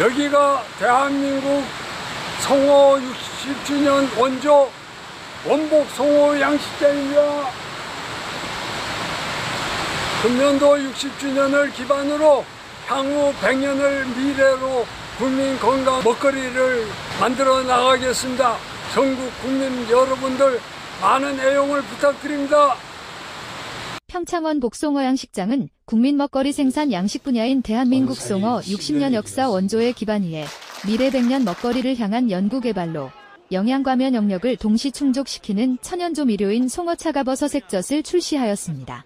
여기가 대한민국 성호 60주년 원조 원복 성호 양식장입니다. 금년도 60주년을 기반으로 향후 100년을 미래로 국민 건강 먹거리를 만들어 나가겠습니다. 전국 국민 여러분들 많은 애용을 부탁드립니다. 평창원 복송어 양식장은 국민 먹거리 생산 양식 분야인 대한민국 송어 60년 역사 원조의 기반 위에 미래 100년 먹거리를 향한 연구 개발로 영양 과면 영역을 동시 충족시키는 천연조 미료인 송어 차가버섯 색젓을 출시하였습니다.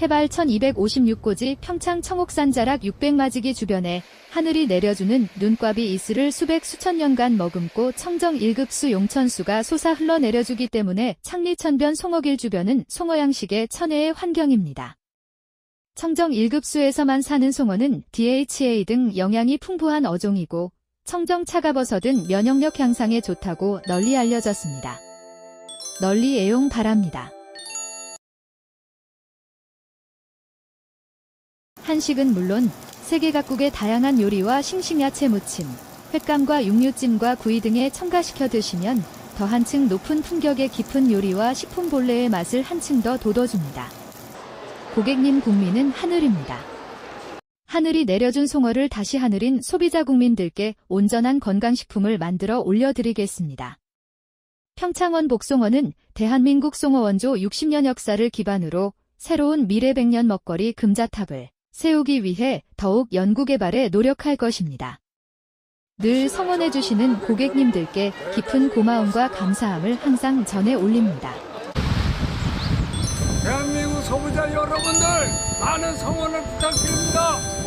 해발 1256고지 평창 청옥산 자락 600마지기 주변에 하늘이 내려주는 눈과비 이슬을 수백 수천 년간 머금고 청정 1급수 용천수가 솟아 흘러내려주기 때문에 창리천변 송어길 주변은 송어 양식의 천혜의 환경입니다. 청정 1급수에서만 사는 송어는 DHA 등 영양이 풍부한 어종이고 청정 차가버섯은 면역력 향상에 좋다고 널리 알려졌습니다. 널리 애용 바랍니다. 한식은 물론 세계 각국의 다양한 요리와 싱싱야채 무침, 횟감과 육류찜과 구이 등에 첨가시켜 드시면 더 한층 높은 품격의 깊은 요리와 식품 본래의 맛을 한층 더 돋워줍니다. 고객님 국민은 하늘입니다. 하늘이 내려준 송어를 다시 하늘인 소비자 국민들께 온전한 건강식품을 만들어 올려드리겠습니다. 평창원 복송어는 대한민국 송어 원조 60년 역사를 기반으로 새로운 미래 100년 먹거리 금자탑을 세우기 위해 더욱 연구개발에 노력할 것입니다. 늘 성원해주시는 고객님들께 깊은 고마움과 감사함을 항상 전해 올립니다. 대한민국 소비자 여러분들 많은 성원을 부탁드립니다.